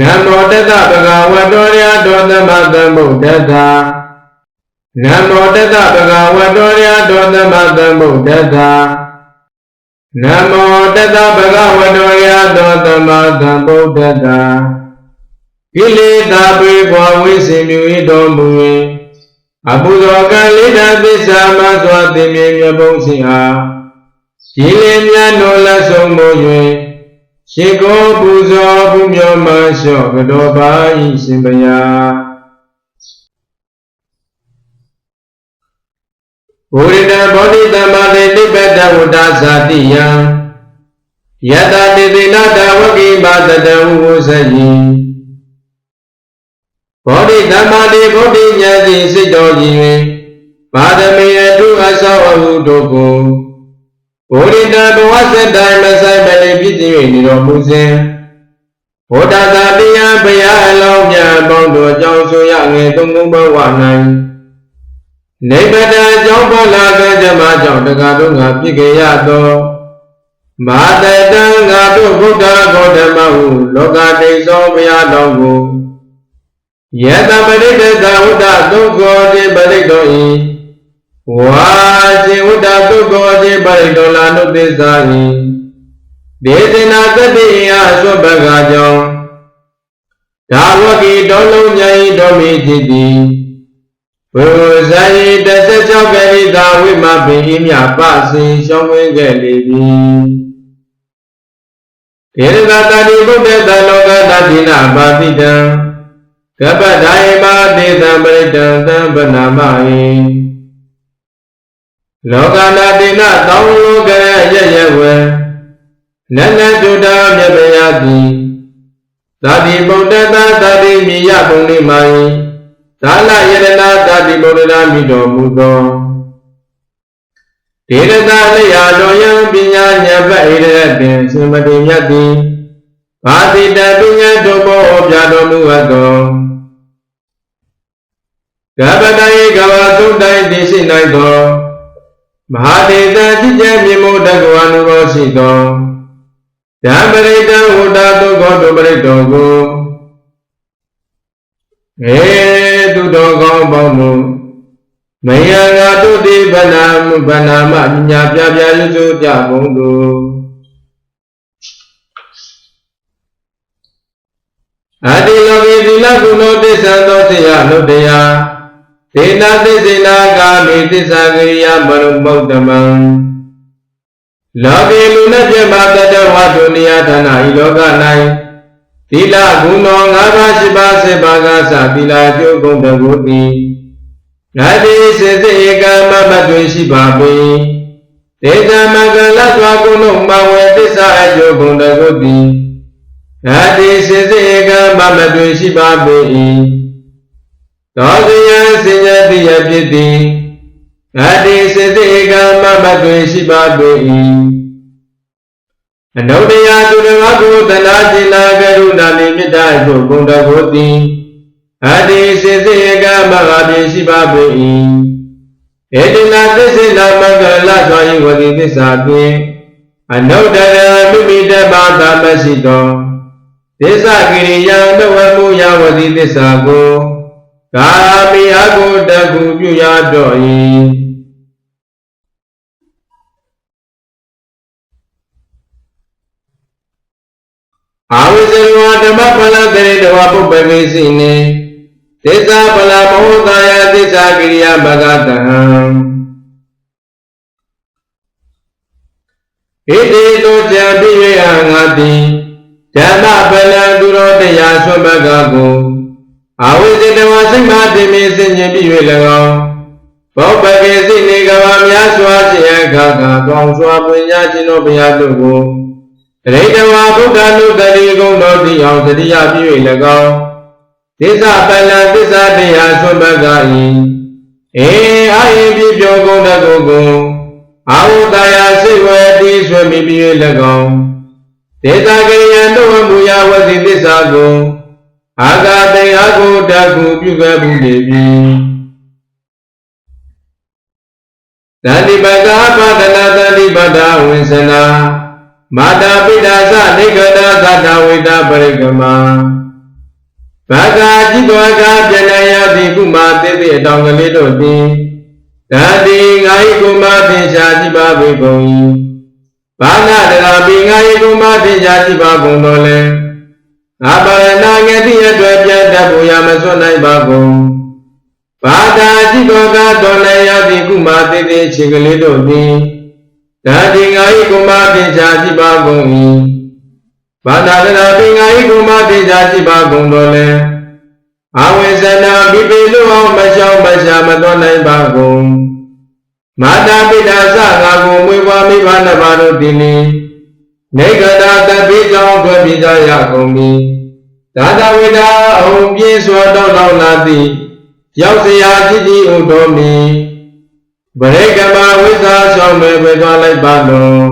နမောတတဗဂဝတောရတောသမသမ္ဗုဒ္ဓတ္ထာနမောတတဗဂဝတောရတောသမသမ္ဗုဒ္ဓတ္ထာနမောတတဗဂဝတောရတောသမသမ္ဗုဒ္ဓတ္ထာကိလေသာပေကွာဝိစင်မြူ၏တော်မူ၏အပုဇောကလိဒသစ္စာမသောတိမြေမြဘုံစီအားဒီလင်မြတ်တော်လက်ဆုံးမူ၍ ရှိကိုပူဇော်ပူမျောမလျှော့ကတော်ပါ၏ရှင်ဘုရားဘုရိတဘောဓိတမ္မာတိနိဗ္ဗတဝတ္တဇာတိယံယတတိတိနာတဝကိမာတတဝုဇယိဘောဓိတမ္မာတိဗုဒ္ဓဉာဏ်စိတ်တော်ကြီး၍ပါဒမေအထုအဆောအဟုတို့ကို ဘုရိတဘဝစတိုင်မဆိုင်မလေးပြည့်စုံ၍နေတော်မူစဉ်ဘုဒ္ဓသာတရားဘုရားအလောင်းမြတ်ပေါင်းတို့အကြောင်းဆိုရငယ်သုံးသုံးဘဝ၌နိဗ္ဗာန်အကြောင်းပေါ်လာကဓမ္မကြောင့်တက္ကသိုလ်ငါပြည့်ကြရသောမာတတံငါတို့ဘုဒ္ဓဂေါတမဟုလောကတိသောဘုရားတော်ကိုယတပရိတ္တသဝတ္တသုခောတိပရိတ္တောဤ ဝါဇေဝတ္တသုခောတိပရိတ္တောလာနုသစ္စာဤဒေသနာတတိယအစွဘဂါကြောင့်ဒါဝကိတော်လုံးမြတ်ဤတော်မီဖြစ်သည်ဘုဇာယိ16ကရိတာဝိမပင်ဤမြပစေရှောင်းဝဲခဲ့လေသည်ဒေရကတာတိဘုဒ္ဓတလောကတတိနာပါတိတံကပ္ပဒိုင်မာတေသံပရိတံသံဗနာမဟိ လောကနာတိနတောင်းလောကရရရဝေနနတုတာမြတ်ဗျာတိသာတိဗုဒ္ဓတာသာတိမိယပုံလိမာယိသာလယရနာသာတိဗုဒ္ဓနာမိတော်မူသောဒေရတာလျာတော်ယံပညာဉာဏ်ပတ်ဣရတင်စမတိမြတ်တိဘာတိတပညာတို့ဘောပြတော်မူအပ်သောကပ္ပတယေကဝသုတ်တိုင်းသိရှိနိုင်သော မဟာဒေသจิตကျမြေမုဒ္ဒကဝနုဘောရှိသောဓမ္မရိတဝတ္တသုခောတုပရိတောကိုေသူတော်ကောင်းပေါင်းတို့မယံငါတို့ဒီဗနာမဗနာမပညာပြပြရွစုကြကုန်တို့အတ္တိလောကေသီလကုဏောတစ္ဆံသောတရားနုတ္တယ ဒေနာသစ္စေနာကာမိသစ္စာကရိယာမရုမௌတ္တမံလောကေလူနဲ့ပြမတတဝတ္တုနိယဌာနဤလောက၌သီလဂုဏော၅ပါး၈ပါး၁၀ပါးကစသီလကျိုးကုန်တကုတိငါတိစေစေဧကမမတွင်ရှိပါပေဒေသမကလတ်စွာကုဏုမဝေသစ္စာအကျိုးကုန်တကုတိငါတိစေစေဧကမမတွင်ရှိပါပေ၏ သောဇယစင်ကြတိယဖြစ်သည်ငါတိစေစေဧကမမတွင်ရှိပါပေ၏အနုတ္တယသူတော်ကိုသနာจิตနာကရုဏာနိမေတ္တာတို့ဂုဏ်တော်ကိုသိအတ္တိစေစေကမဂ္ဂပြေရှိပါပေ၏ဧတိနာသစ္စေနာမကလသောယဝတိသစ္စာဖြင့်အနုတ္တရမိမိတပါတာမရှိသောသစ္စာကိရိယာနဝမှုယဝတိသစ္စာကို ကာမိအကုတကုပြုရတော့၏အာဝိဇ္ဇဝဓမ္မဖလတရေတဝပုပ္ပမေစိနေသစ္စာဖလမောတာယသစ္စာကိရိယာဘဂတဟံဣတိတောကြံပိယဟငါတိဓမ္မဖလံသူတော်တရားဆွဘဂကို အာဝိဇ္ဇတဝစိတ်မတိမေစင်ញင်ပြ၍၎င်းဘောပကေစိနေကဘာများစွာခြင်းအခါကကောင်းစွာပညာခြင်းတို့ဘုရားတို့ကိုတရိတဝါဗုဒ္ဓနုတတိကုံတော်တိအောင်တတိယပြည့်၍၎င်းသစ္စာပလံသစ္စာတရားဆွတ်ဘကဤအေအာယိပြပြောကုန်တကုကိုအာဝတယာစိတ်ဝေတိဆွေမိပြည့်၎င်းဒေတာကေယံတို့မူယဝတိသစ္စာကို အာဂတေအကုတကုပြုခဲ့မှုနေပြီတတိပကပါဒနာတတိပဒဝိသနာမာတာပိတာသနေကတာသတ္တဝိတာပရိကမဘာဂာจิตဝကပြဏယတိကုမာတိတိအတောင်ကလေးတို့သည်ဒါတိငါဤကုမာသင်္ချာကြည်ပါပေကုန်၏ဘာနာတရာပိငါဤကုမာသင်္ချာကြည်ပါကုန်တော်လဲ ငါပါရဏငတိအတွက်ပြန်တတ်ဖို့ရမစွန့်နိုင်ပါကုန်ဘာသာจิตဝကတော်လည်းယတိကုမာတိတိခြေကလေးတို့သည်ဒါတိငါဤကုမာသင်္ချာကြည်ပါကုန်၏ဘာသာတရာပိငါဤကုမာသင်္ချာကြည်ပါကုန်တော်လဲအဝိဇ္ဇနာပိပိလူအောင်မရှောင်မရှာမတော်နိုင်ပါကုန်မာတာပိတာသငါကိုမွေးပွားမိဘနှစ်ပါးတို့ဒီလီ နေကတာတပိကြောင့်ထွက်ပြေးကြရကုန်ပြီသာသဝိတာအုံပြင်းစွာတောက်တောက်လာသည်ရောက်စရာကြည်ကြည်ဥတော်မီဗရေကမဝိဇ္ဇာဆောင်မဲ့ပဲသွားလိုက်ပါလုံး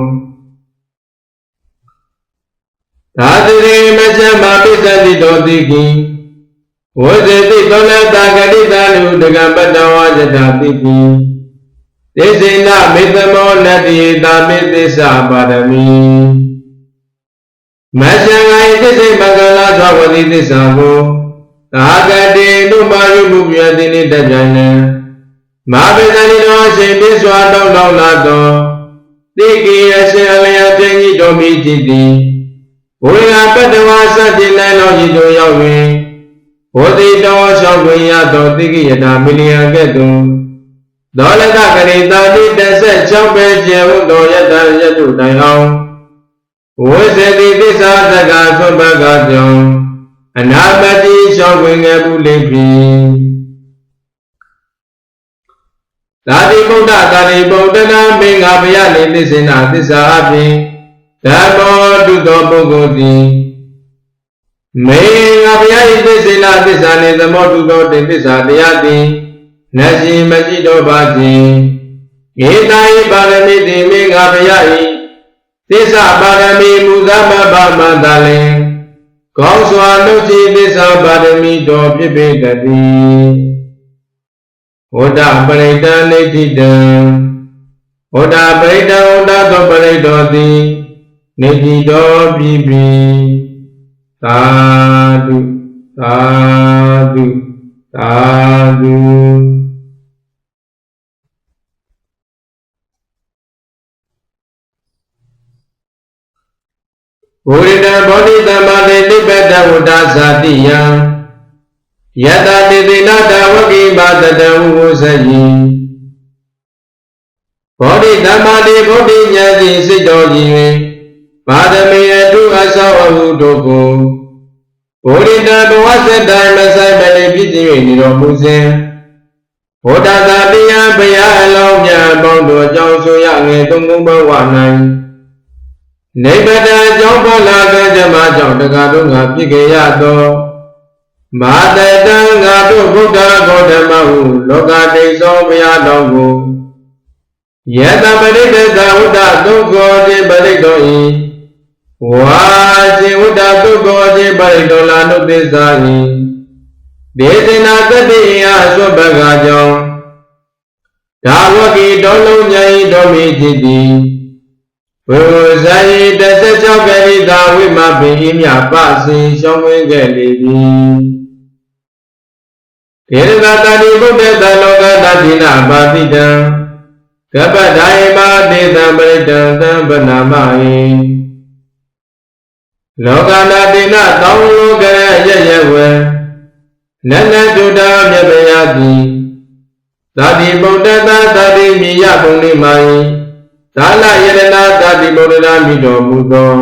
သာသရေမချမ်းမာပိသတိတော်တိကိဝဇ္ဇတိသောလတာဂတိတလူတကပတ္တဝါဇတာတိပိသေစိဏမေတ္တမောနတ္တိတာမေသစ္စာပါရမီ မရှံငိုင်သစ္စိမကလာသဝတိသစ္စာကိုသာဂတိနုမာယုမှုပြတိနိတကြံနံမဘေဇာနိတော်အရှင်ပြည့်စွာတောင်းတောင်းလာသောတိကိအရှင်အလျာပြင်းကြီးတော်မူတည်သည်ဝိဟာပတ္တဝါစတင်နိုင်တော်ကြီးတို့ရောက်၍ဘောတိတော်လျှောက်တွင်ရသောတိကိယတာမီလီယံကဲ့သို့ဒေါလကကရိတာတိ16ပဲကျေဝတ်တော်ယတယတုတိုင်အောင် ဝိဇ္ဇတိသစ္စာသက္ကာသွတ်ပကကြောင့်အနာမတိလျှောက်ဝင်ခဲ့ဘူးလိမ့်ပြီသာတိဗုဒ္ဓသာတိဗုဒ္ဓနာမင်္ဂဘယနေသစ္စေနာသစ္စာအပြင်ဓမ္မောတုသောပုဂ္ဂိုလ်သည်မေငါဘုရားဤသစ္စေနာသစ္စာနှင့်သမောတုသောတင်သစ္စာတရားသည်နတ်ရှင်မရှိတော့ပါစေဧတာဤပါရမီတိမေငါဘုရားဤ သစ္စာပါရမီမူသမဘာမန္တလင်ကောင်းစွာနှုတ်စီသစ္စာပါရမီတော်ဖြစ်ပေတည်းဝဒပရိတံနေတိတံဝဒပရိတံဝဒသောပရိတောသည်နေတိတော်ပြီပြီသာဓုသာဓုသာဓု ဘုရိတဘောဓိသမ္မာတိတိပတဝတ္တဇာတိယံယတတိတိနတဝကိပါတတံဝုဇယိဘောဓိသမ္မာတိဘောဓိဉာဏ်ကြီးစိတ်တော်ကြီး၍ပါဒမေအတုအဆောအဟုတို့ကိုဘုရိတဘဝစတိုင်မဆိုင်မလေးပြည့်စုံ၍နေတော်မူစဉ်ဘုဒ္ဓသာတရားဘုရားအလောင်းမြတ်ပေါင်းတို့အကြောင်းဆိုရငယ်သုံးခုဘဝ၌ နေပဒအကြောင်းပေါ်လာကကြမကြောင့်တကားတို့ငါပြည့်ကြရသောမာတတံငါတို့ဗုဒ္ဓဂေါတမဟုလောကတိသောဘုရားတော်ကိုယတပရိသေသဝတ္တသုခောတိပရိတောဤဝါဇေဝတ္တသုခောတိပရိတောလာနုသစ္စာဤဒေသနာတတိယသောဘဂါကြောင့်ဒါဝကိတော်လုံးမြတ်ဤတော်မီจิตတိ ဘုဇာယိ16ကရိတာဝိမပင်ဤမြပစေရှောင်းဝင်းခဲ့လေသည်ဒေရကတာတိဘုဒ္ဓတလောကတတိနာပါတိတံကပ္ပဒိုင်မာတေတံပရိတံသံပနာမဟိလောကနာတိနတောင်းလောကရရရဝေနနတုတာမြတ်ဗျာတိသာတိဗုဒ္ဓတာသာတိမိယပုံလေးမာယိ သာလယရနာသာတိဗုဒ္ဓနာမိတော်မူသော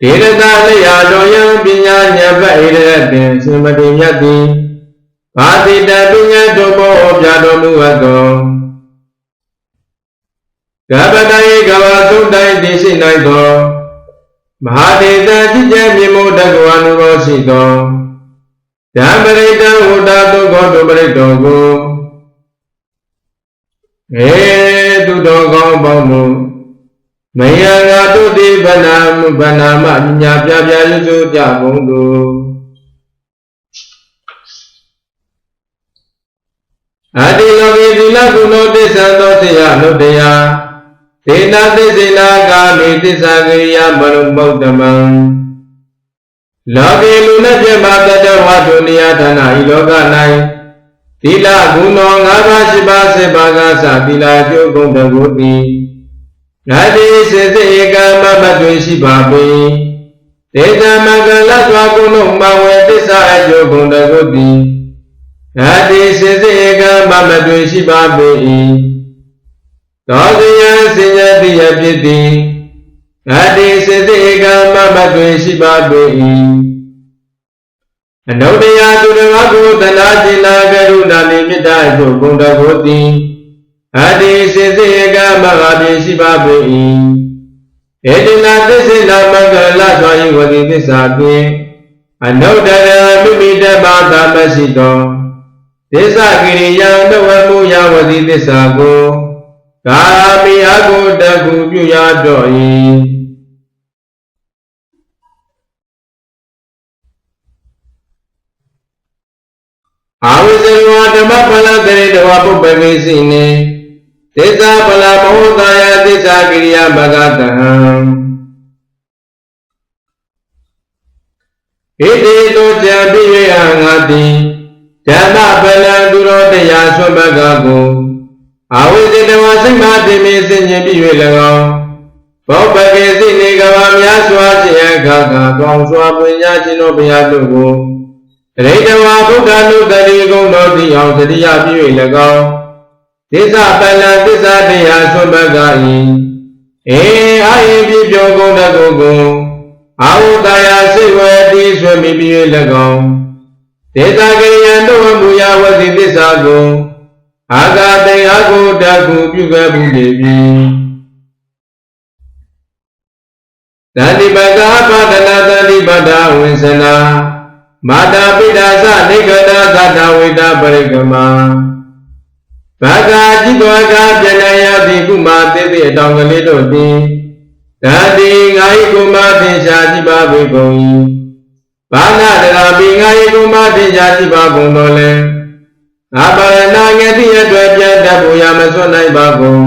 ဒေရတာလျာတော်ယံပညာဉာဏ်ပဣရတေရှင်မတိမြတ်တိဘာတိတပညာတို့ဘောပြတော်မူအပ်သောကပ္ပတယေကဝသုတ်တိုင်းသိရှိနိုင်သောမဟာဒေသจิตကျေမြေမို့တကဝနုရောရှိသောဓမ္မရိတံဝတ္တသုခောတုပရိတောကိုေတုတော် ကောင်းပေါင်းတို့မယံငါတို့တိဗနာဗနာမပညာပြပြရွစုကြကုန်တို့အတိလောကိသီလကုဏောတစ္ဆံသောတေယနုတ္တယဒေနာသစ္စေနာကာမိသစ္စာကိယမရုမௌတမံလောကေလူနဲ့ပြမတတဝတုနိယဌာနဤလောက၌ သီလဂုဏော၅ပါး၈ပါး၁၀ပါးကစသီလကျိုးကုန်တကုတိငါတိစေစေဧကမမတွင်ရှိပါပေဒေဇမကလစွာကုလုံးမဝေသစ္စာအကျိုးကုန်တကုတိငါတိစေစေဧကမမတွင်ရှိပါပေသောဇယံစင်ကြတိယဖြစ်သည်ငါတိစေစေဧကမမတွင်ရှိပါပေ အနုတ္တရာသူတော်ကောင်းကိုတနာစီနာကရုဏာနိမေတ္တာသို့ဂုဏတော်ကိုသည်အတိစေစေကမဟာပြေရှိပါပေ၏ဧတနာသစ္စေနာမင်္ဂလသောယဝတိသစ္စာတွင်အနုတ္တရာမိမိတ္တပါသာမရှိသောသစ္စာကိရိယာတဝမူယဝတိသစ္စာကိုကာမိအကုတ္တကုပြုရတော့၏ ဝဓမ္မပလတရေတဝပုပ္ပမေစီနေသစ္စာပလမောသာယသစ္စာကိရိယာမဂတဟံဣတိတောကြံပိယဟငါတိဓမ္မပလံသူတော်တရားဆွမ်းဘကကိုအာဝိဇ္ဇတဝစိတ်မတိမေစင်ခြင်းပြ၍၎င်းဘောပကေစိနေကဘာများစွာခြင်းအခါကကောင်းစွာပွင့်ညာခြင်းတို့ဘုရားတို့ကိုတ ရိတဝါဗုဒ္ဓနုတတိကုံတော်တိအောင်တတိယပြည့်၍၎င်းသစ္စာပလံသစ္စာတရားဆွမ်းဘကဤအေအာယိပြပြောကုန်တကုကုအာဟုတယာစိတ်ဝေတိဆွေမိပြည့်၎င်းဒေတာကရိယံတို့မူယဝစီသစ္စာကိုအာဂတေအကုတကုပြုခဲ့မှုနေပြီတတိပကပါဒနာတတိပဒဝိသနာ မာတာပိဒါသနိဂဒသတ္တဝိတာပရိကမဘာဂာจิตဝကပြဏယတိကုမာသေတိအတောင်ကလေးတို့သည်ဓာတိငါဤကုမာသင်္ချာကြည်ပါပေကုန်၏ဘာနာတရာပိငါဤကုမာသင်္ချာကြည်ပါကုန်တော်လဲငါပါရဏငတိအတွက်ပြတ်တတ်ဖို့ရမစွန့်နိုင်ပါကုန်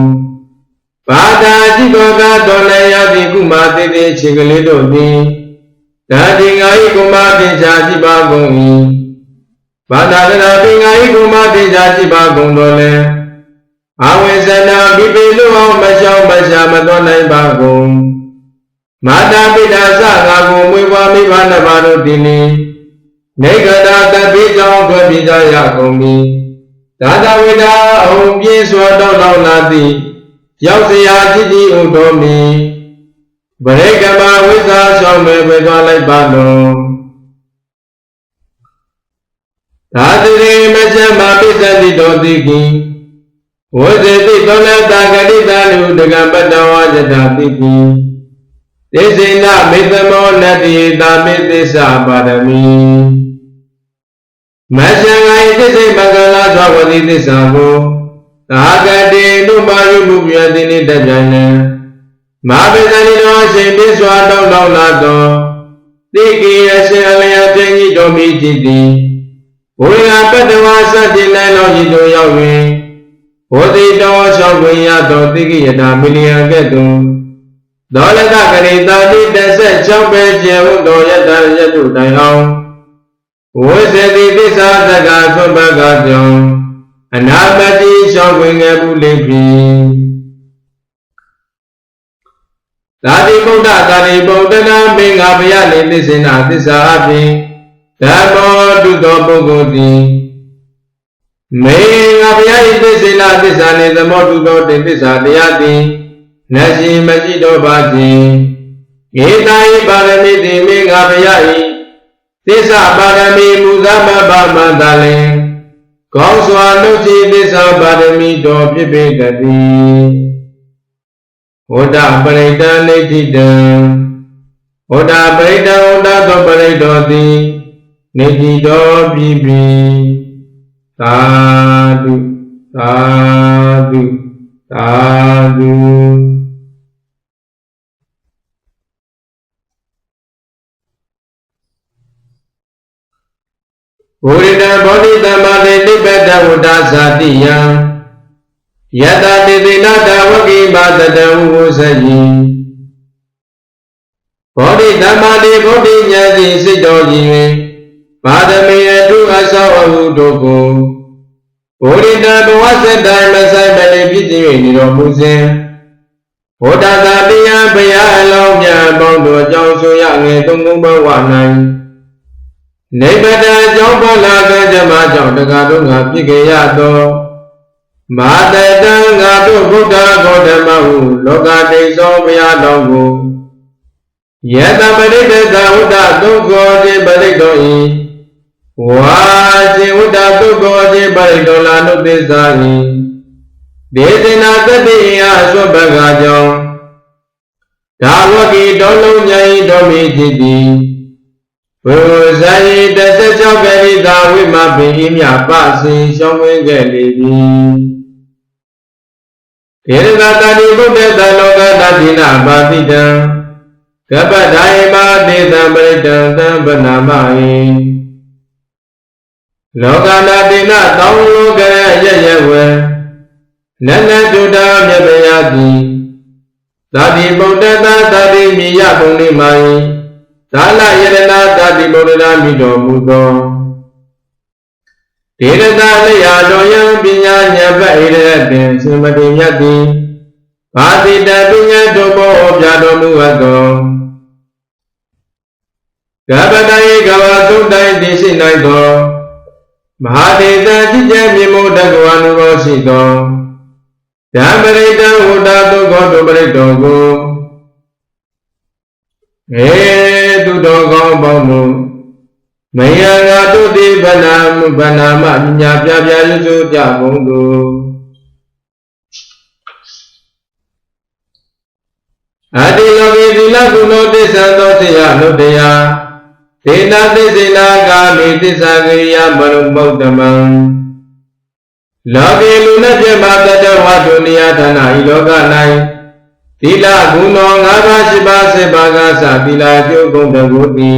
ဘာသာจิตဝကတော်လည်းယတိကုမာသေတိခြေကလေးတို့သည် ဓာတိငါဤကုမာသင်္ချာကြည်ပါကုန်၏ဘာသာတနာပင်ငါဤကုမာသင်္ချာကြည်ပါကုန်တော်လဲအဝိဇ္ဇနာပိပိလူအောင်မရှောင်မရှာမတော်နိုင်ပါကုန်မာတာပိတာသငါကိုမွေးပွားမိဘနှစ်ပါးတို့ဒီနေနေကတာတပိကြောင့်ထွက်ပြေးကြရကုန်ပြီသာသဝိတာအုံပြေးစွာတောင်းတောင်းလာသည်ရောက်စရာကြည်ကြည်ဥတော်မီ ဗရေကမဝိဇ္ဇာရှောင်းမဲ့ပဲသွားလိုက်ပါတော့သာသရေမချမပိစ္ဆတိတော်တိကိဝဇ္ဇတိသောလတာဂတိတာနုဒကပတ္တဝါဇတာတိပိသေစေနမေတ္တမောနတိတာမေသစ္စာပါရမီမရှံငိုင်သစ္စေမကလာသောဝတိသစ္စာကိုသာဂတိနုမာယုမှုပြတိနိတပြန်နံ မာပိသနိတော်အရှင်ပြစွာတောင်းတောင်းလာသောတိကိအရှင်အလျာပြင်းကြီးတော်မူကြည်သည်ဘုရားပတ္တဝါစတင်နိုင်တော်ကြီးတို့ရောက်၍ဘောတိတောလျှောက်ခွင့်ရသောတိကိယတာမီလီယံကဲ့သို့ဒေါလကကရိတာတိ16ပဲကျေဝတော်ယတရတုတိုင်အောင်ဝိဇ္ဇတိသစ္စာတက္ကသွဘကကြောင့်အနာမတိလျှောက်ခွင့်ခဲ့ဘူးလိမ့်ပြီ သာတိဗုဒ္ဓသာတိဗုဒ္ဓနာမင်္ဂဘယလေသစ္စေနာသစ္စာအပြင်ဓမ္မောတုသောပုဂ္ဂိုလ်သည်မေငါဘုရား၏သစ္စေနာသစ္စာနှင့်သမောတုသောတင်သစ္စာတရားသည်နတ်ရှင်မရှိတော့ပါခြင်းဧတာယပါရမီတိမေငါဘုရား၏သစ္စာပါရမီမူဇမဘာမန္တလင်ကောင်းစွာနှုတ်ရှိသစ္စာပါရမီတော်ဖြစ်ပေတည်း ဝဒ္ဒပရိတံနေတိတံဝဒ္ဒပရိတံဝဒ္ဒသောပရိတောတိနေတိတော်ပြီပြီသာဓုသာဓုသာဓုဘုရိတံဘောဓိတမတေနိဗ္ဗတဝတ္တဇာတိယံ ယတတိတိနာတဝကိမတတဝုဝဇယိဘောဓိသမ္မာတိဗုဒ္ဓဉာဏ်စီစိတ်တော်ကြည်၍ပါဒမေအတုအဆောအဟုတို့ကိုဘုရိတဘဝစက်တိုင်းမဆိုင်မလေးဖြစ်ခြင်း၍နေတော်မူစဉ်ဘုဒ္ဓသာတရားဘုရားအလောင်းမြတ်ပေါင်းတို့အကြောင်းဆိုရငယ်သုံးခုဘဝ၌နေပဒအကြောင်းပေါ်လာကကြမှာကြောင့်တက္ကသိုလ်ငါဖြစ်ကြရသော မာတတံငါတို့ဗုဒ္ဓဂေါတမဟုလောကတိသောဘုရားတော်ကိုယတပရိတ္တသဝတ္တသုခောတိပရိတ္တောဤဝါဇေဝတ္တသုခောတိပရိတ္တောလာနုသစ္စာဤဒေသနာတတိယအစွဘဂါကြောင့်ဒါဝကိတော်လုံးမြတ်ဤတော်မီဖြစ်သည်ဝေဇာယိ16ကရိတာဝိမပင်ဤမြပစေရှောင်းဝဲခဲ့လေသည် ဒေရကတာတိဗုဒ္ဓတလောကတတိနာပါတိတံကပ္ပဒိုင်မာတေသံပရိတံသံပနာမဟိလောကနာတိနတောင်းလောကရရရဝေနနတုဒ္ဒမြတ်ဗျာတိသာတိဗုဒ္ဓသာသာတိမိယပုံလိမာယိသာလယရဏသာတိဗုဒ္ဓမိတော်မူသောဒေရတာလျာတော်ယံ ပညာဉာဏ်ပတ်ဣရတင်ရှင်မတိမြတ်တိဘာတိတပညာတို့ဘောပြတော်မူအပ်သောကပ္ပတိုင်ကဝသုတ်တိုင်သိရှိနိုင်သောမဟာဒေသจิตမြင်မို့တက္ကဝနုဘောရှိသောဓမ္မရိတဝတ္တသုခောတုပရိတောကိုေသူတော်ကောင်းပေါင်းတို့ မယံငါတို့ဒီဗနာဗနာမညာပြပြရွစုကြကုန်တို့အတိလောကိသီလကုဏသစ္ဆံသောတရားနုတ္တယဒေနာသစ္စေနာကာမိသစ္စာကရိယာမရုမௌတ္တမံလောကေလူနဲ့ပြမတတဝတုနိယဌာနဤလောက၌သီလဂုဏော၅ပါး၈ပါး၁၀ပါးကသသီလကျုပ်ကုန်တကုတိ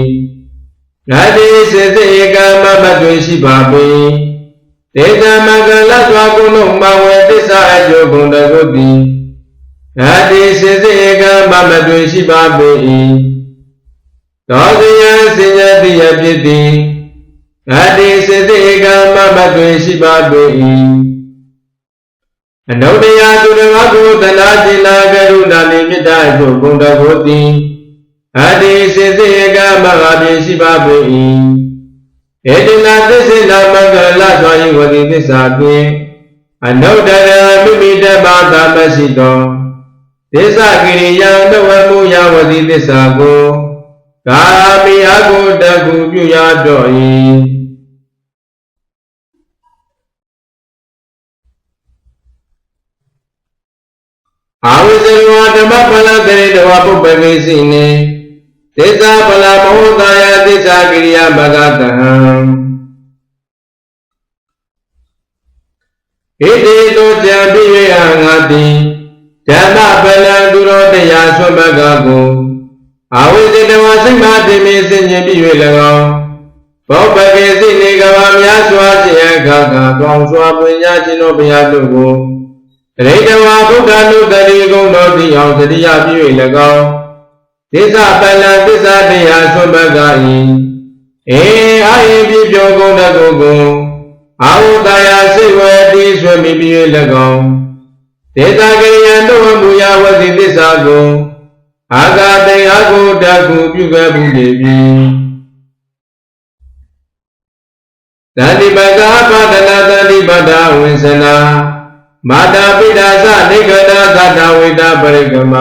ရတိစေတေကမမတွင်ရှိပါပေဒေတမကလသွာကုလုံးမဝေသစ္စာအကျိုးဘုံတကုတိရတိစေတေကမမတွင်ရှိပါပေ၏သောဇယစဉ္ညတိယဖြစ်သည်ရတိစေတေကမမတွင်ရှိပါပေ၏အနုတ္တယသူတော်ကိုတနာတိနာကရုဏာနိမေတ္တာအကျိုးဘုံတကုတိ အတိစေစေကမဂ္ဂပြေရှိပါပေ၏ဧတနာသစ္စေနာမဂ္ဂလသွာယဝတိသစ္စာဖြင့်အနုတ္တရမိမိတပါတာမရှိသောသစ္စာကိရိယာနဝမှုယဝတိသစ္စာကိုကာမိအကုတကုပြုရတော့၏အာဝိဇ္ဇဝဓမ္မပလတရေတဝပုပ္ပကေစီနေ သစ္စာပလမောသာယသစ္စာကိရိယာမဂတဟံဣတိတောကြံပြည့်ရငါတိဓမ္မပလံသူတော်တရားဆွမကကိုအာဝိဇ္ဇတဝစိတ်မတိမေစင်ခြင်းပြည့်၍၎င်းဘောပကေစိနေကဘာများစွာခြင်းအခါကကောင်းစွာပွင့်ရခြင်းတို့ဘုရားတို့ကိုတရိတဝါဗုဒ္ဓနုတတိကုံတော်တိအောင်တတိယပြည့်၍၎င်း သစ္စာပလံသစ္စာတရားဆွတ်ဘကဤအေအာယိပြပြောကုန်တကုကုအာဟုတယာစိတ်ဝေတိဆွေမိပြီး၎င်းဒေတာကရိယံတို့မူယဝစီသစ္စာကိုအာဂတေအကုတကုပြုခဲ့မှုနေပြီသတိပကပါဒနာသတိပဒဝိသနာမာတာပိဒါသနိဂဒသတ္တဝိတာပရိကမ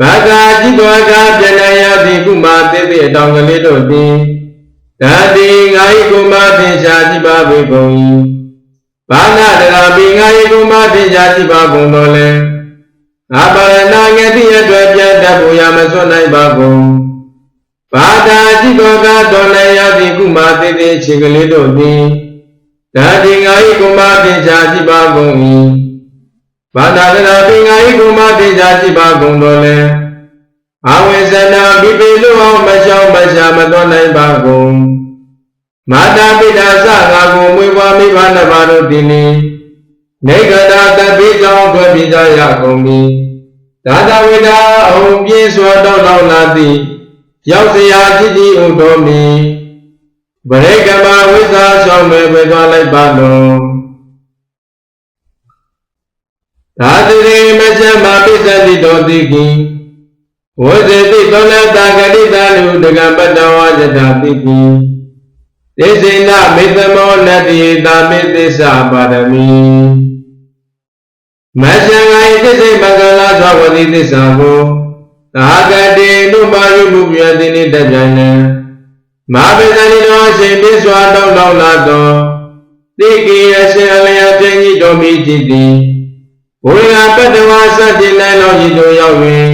ဘာသာကြည့်တော်ကားပြန်လာရသည်ခုမှသေသေအတောင်ကလေးတို့သည်ဒါတိငါ၏ကိုမသင်ရှားကြည့်ပါပေကုန်၏ဘာနာတရာပိငါ၏ကိုမသင်ရှားကြည့်ပါကုန်တော်လဲငါပါရဏငယ်သည့်အတွက်ပြတ်တတ်ဖို့ရမစွန့်နိုင်ပါကုန်ဘာသာကြည့်တော်ကားတော်လည်းရသည်ခုမှသေသေချင်းကလေးတို့သည်ဒါတိငါ၏ကိုမသင်ရှားကြည့်ပါကုန်၏ ဘာသာတရာပင်ငါဤကုမတေချာကြည်ပါကုန်တော်လဲအဝိဇ္ဇနာပိပိလို့အောင်မရှောင်မရှာမတော်နိုင်ပါကုန်မာတာပိတာသငါကိုမွေးပွားမိဘနှစ်ပါးတို့ဒီနေ့နေကတာတပိကြောင့်ထွက်ပြေးကြရကုန်ပြီသာသဝိဒာအုံပြင်းစွာတော့လောက်လာသည်ရောက်စရာကြည်ကြည်ဥတော်မီဗရိကမဝိဇ္ဇာဆောင်မဲ့ပဲသွားလိုက်ပါလုံး သာသရေမချမ်းမပိစ္ဆတိတော်တိကိဝဇ္ဇတိသောလတာဂတိတလူဒကပတ္တဝါဇတာတိကိသေစိနမေတ္တမောနတ္တိတာမေသစ္စာပါရမီမရှံငိုင်သစ္စိမင်္ဂလာသောဝတိသစ္စာကိုသာဂတိနုမာယုမှုပြတိနိတကြံနံမဘေဇာနိတော်အရှင်ပြည့်စွာတောင်းလောင်းလာသောတိကိအရှင်အလျာပြင်းကြီးတော်မူကြည်သည် ဝိငါပတ္တဝါစတင်နိုင်လောဤသို့ရောက်၍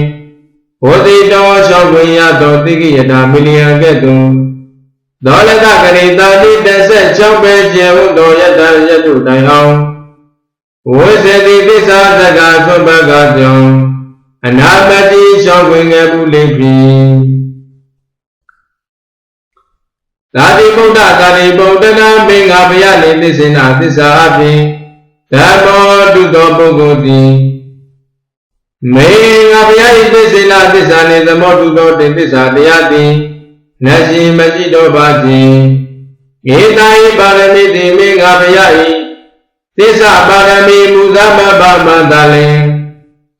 ဘောတိတော်လျှောက်ဝင်ရသောတိကိယတာမီလီယံကဲ့သို့ဒေါလကကရိတာတိ16ပဲကျေဝတ်တော်ယတယတုတိုင်အောင်ဝိဇ္ဇတိသစ္စာတက္ကသွဘကကြောင့်အနာမတိလျှောက်ဝင်ခဲ့ဘူးလိမ့်ပြီသာတိဗုဒ္ဓသာတိဗုဒ္ဓနာမင်္ဂဘယနေသစ္စေနာသစ္စာအပြင် ဓမ္မောတုသောပုဂ္ဂိုလ်သည်မေငါဘုရား၏သစ္စေနာသစ္စာနှင့်သမောတုသောတင်သစ္စာတရားသည်နတ်ရှင်မရှိတော့ပါခြင်းဧတာယပါရမီတိမေငါဘုရား၏သစ္စာပါရမီမူဇမဘာမန္တလင်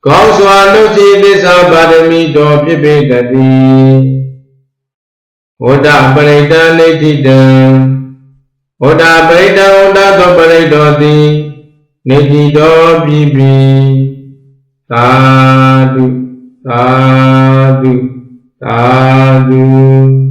ကောင်းစွာလုပ်ခြင်းသစ္စာပါရမီတော်ဖြစ်ပေတည်းဝဒပရိတံနေတိတံဝဒပရိတံဝဒသောပရိတောသည် နေတိတော်ပြီပြီသာဓုသာဓုသာဓု